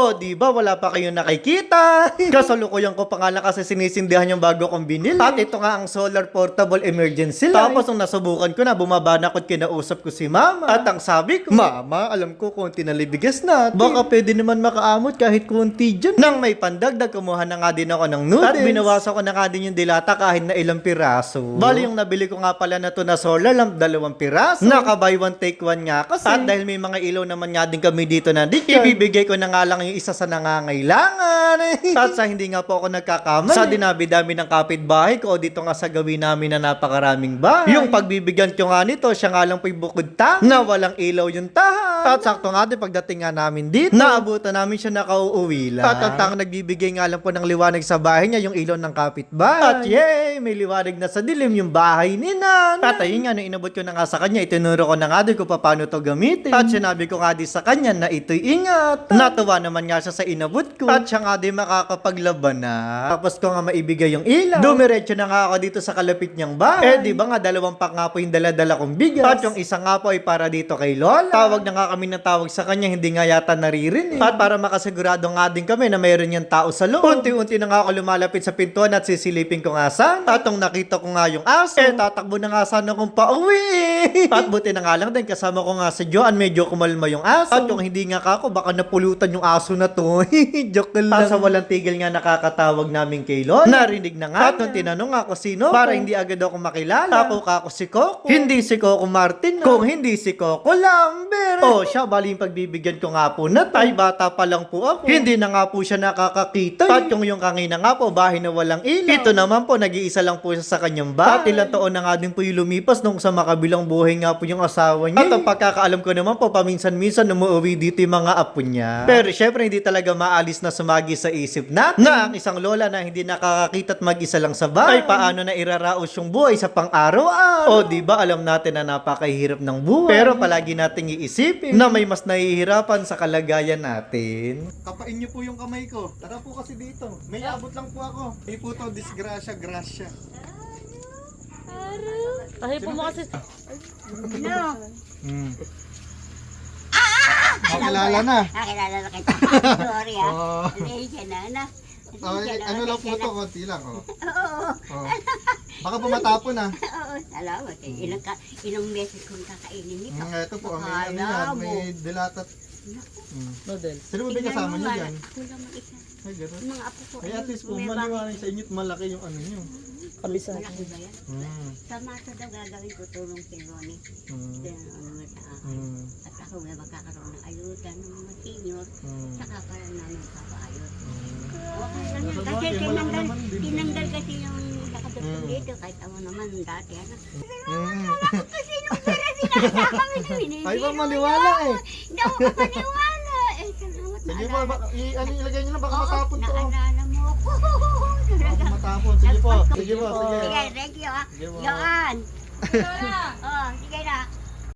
Oh, di ba wala pa kayong nakikita? Kasalukuyan ko pa nga lang kasi sinisindihan yung bago kong binili. At ito nga ang solar portable emergency light. Tapos nung nasubukan ko na, bumaba na ako't kinausap ko si mama. At ang sabi ko, Mama, alam ko konti na libigas natin. Baka pwede naman makaamot kahit konti dyan. Nang may pandagdag, kumuha na nga din ako ng noodles. At binawasan ko na nga din yung dilata kahit na ilang piraso. Bali yung nabili ko nga pala na to na solar lamp, dalawang piraso. Naka buy one take one nga kasi. At dahil may mga ilaw naman nga din kami dito na dito, ibibigay ko na nga lang yung isa sa nangangailangan. At sa hindi nga po ako nagkakamali. Sa dinabi-dami ng kapitbahay ko, dito nga sa gawin namin na napakaraming bahay. Yung pagbibigyan ko nga nito, siya nga lang po'y bukod ta, na walang ilaw yung tahan. At sakto nga din pagdating nga namin dito, naabutan namin siya nakauuwi lang. At ang tang nagbibigay nga lang po ng liwanag sa bahay niya, yung ilaw ng kapitbahay. At yay, may liwanag na sa dilim yung bahay ni Nan. At ayun nga, nung inabot ko na nga sa kanya, itinuro ko na nga din kung paano to gamitin. At sinabi ko nga din sa kanya na ito'y ingat. Natuwa naman nga siya sa inabot ko. At siya nga din makakapaglaban na. Tapos ko nga maibigay yung ilaw. Dumiretso na nga ako dito sa kalapit niyang bahay. Eh, di ba nga dalawang pack nga po yung dala-dala kong bigas. At yung isa nga po ay para dito kay Lola. Tawag na nga kami ng tawag sa kanya, hindi nga yata naririnig. At para makasigurado nga din kami na mayroon yung tao sa loob. Unti-unti na nga ako lumalapit sa pintuan at sisilipin ko nga sana. At nung nakita ko nga yung aso, eh tatakbo na nga sana kung pauwi. at buti na nga lang din kasama ko nga si Joan, medyo kumalma yung aso. At yung hindi nga kako, baka napulutan yung aso na to. Joke lang. At sa walang tigil nga nakakatawag namin kay Lola. Narinig na nga. At nung tinanong ako sino, para hindi agad ako makilala. Ako kako si Coco. Hindi si Coco Martin. Kung hindi si Coco Lambert. Oh, siya bali yung pagbibigyan ko nga po na tay bata pa lang po ako. Hindi na nga po siya nakakakita. At kung yung kangina nga po, bahay na walang ilaw. Ito naman po, nag-iisa lang po siya sa kanyang bahay. At ilang taon na nga din po yung lumipas nung sa makabilang buhay nga po yung asawa niya. At ang pagkakaalam ko naman po, paminsan-minsan umuwi dito yung mga apo niya. Pero syempre, hindi talaga maalis na sumagi sa isip natin na ang isang lola na hindi nakakakita at mag-isa lang sa bahay. Ay, paano na iraraos yung buhay sa pang-araw-araw? O, di ba alam natin na napakahirap ng buhay. Pero palagi nating iisipin na may mas nahihirapan sa kalagayan natin. Kapain niyo po yung kamay ko. Tara po kasi dito. May abot lang po ako. May po to, disgrasya, grasya. Tahi po mo kasi. Hmm. Makilala na. Nakilala na kita. Sorry ah. Oh. Pasensya na, ano? Oh, Pasensya na, ano lang po pasensya to, na. konti lang. Oh. Oo, Oh. Baka po matapon ah. oo, salamat. eh. Ilang, ka, ilang beses kong kakainin nito. Mm, ito po, may, ano Akala yan, mo. may dilatat. Mm. Noodles. Sino ba ba yung Tingnan kasama mo niyo nga, dyan? Kulang mag-isa. Ay, gano'n. Mga apo ko. Ay, at least po, may maliwanag sa inyo at malaki yung ano nyo. Kabisa. bakit- Malaki ba yan? Mm. Sa mata daw gagawin ko tulong kay Ronnie. Mm. Kaya ano naman sa akin. Mm. At ako may magkakaroon ng ayuda ng mga senior. Mm. Saka pala namin Kahit ako naman dati. Ano? Mm. Kasi nung pera sinasama mo binibiro Ay, ba, maliwala eh. Hindi ako kapaniwala. Eh, salamat. Sige po, baka, i- ano ilagay nyo lang, baka Oo, matapon to. oh. Naalala mo ako. Baka matapon. Sige po, sige po, sige. Sige, thank you ah. Sige po. Yoan. Oh, sige